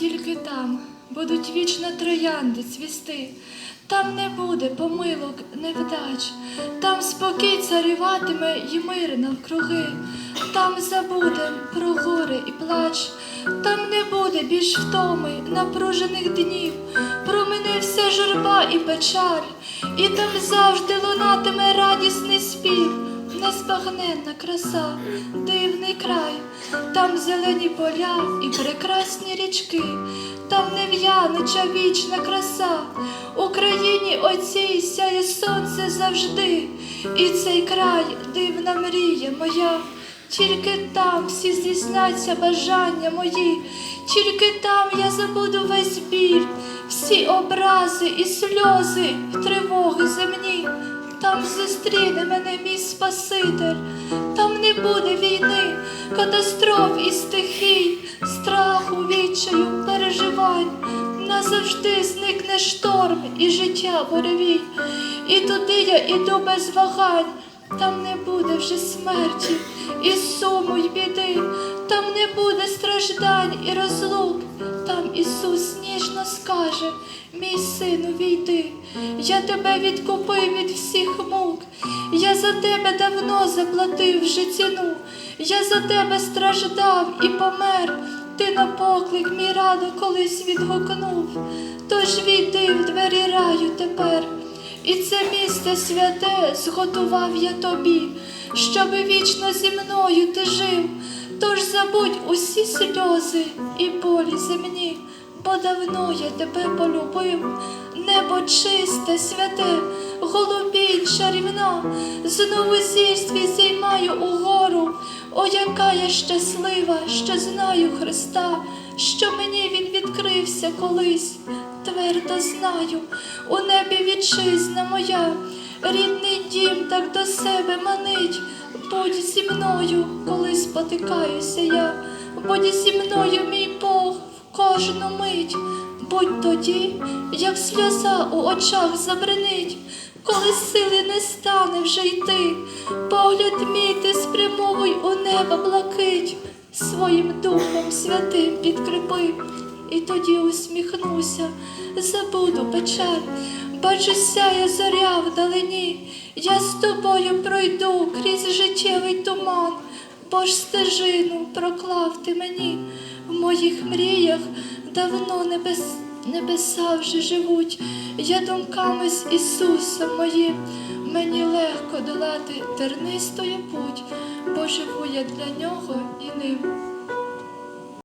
тільки там будуть вічно троянди цвісти. Там не буде помилок, невдач, там спокій царюватиме й мир навкруги, там забудем про горе і плач, там не буде більш втоми, напружених днів, промине все журба і печаль, і там завжди лунатиме радісний спів, незбагненна краса, дивний край, там зелені поля і прекрасні річки, там нев'янича вічна краса. Україні оцій сяє сонце завжди, і цей край дивна мрія моя. Тільки там всі здійсняться бажання мої, тільки там я забуду весь біль, всі образи і сльози, і тривоги земні. Там зустріне мене мій Спаситель, там не буде війни, катастроф і стихій, страху, відчаю, переживань. Назавжди зникне шторм і життя буревій. І туди я іду без вагань, там не буде вже смерті, і суму, й біди, там не буде страждань і розлук. Там Ісус ніжно скаже, мій сину, війди, я тебе відкупив від всіх мук, за тебе давно заплатив вже ціну, я за тебе страждав і помер. Ти на поклик мій радо колись відгукнув, тож війди в двері раю тепер. І це місце святе зготував я тобі, щоби вічно зі мною ти жив. Тож забудь усі сльози і болі земні, бо давно я тебе полюбив. Небо чисте, святе, голубінь чарівна, знову зірстві зіймаю угору. О, яка я щаслива, що знаю Христа, що мені Він відкрився колись. Твердо знаю, у небі вітчизна моя, рідний дім так до себе манить. Будь зі мною, коли спотикаюся я, будь зі мною, мій Бог, в кожну мить. Будь тоді, як сльоза у очах забринить, коли сили не стане вже йти, погляд мій ти спрямовуй у небо блакить, своїм духом святим підкріпи, і тоді усміхнуся, забуду печаль, бачу сяє зоря вдалині, я з тобою пройду крізь життєвий туман, бо ж стежину проклав ти мені. В моїх мріях давно небес. Небеса вже живуть, я думками з Ісусом моїм, мені легко долати тернистої путь, бо живу я для нього і ним.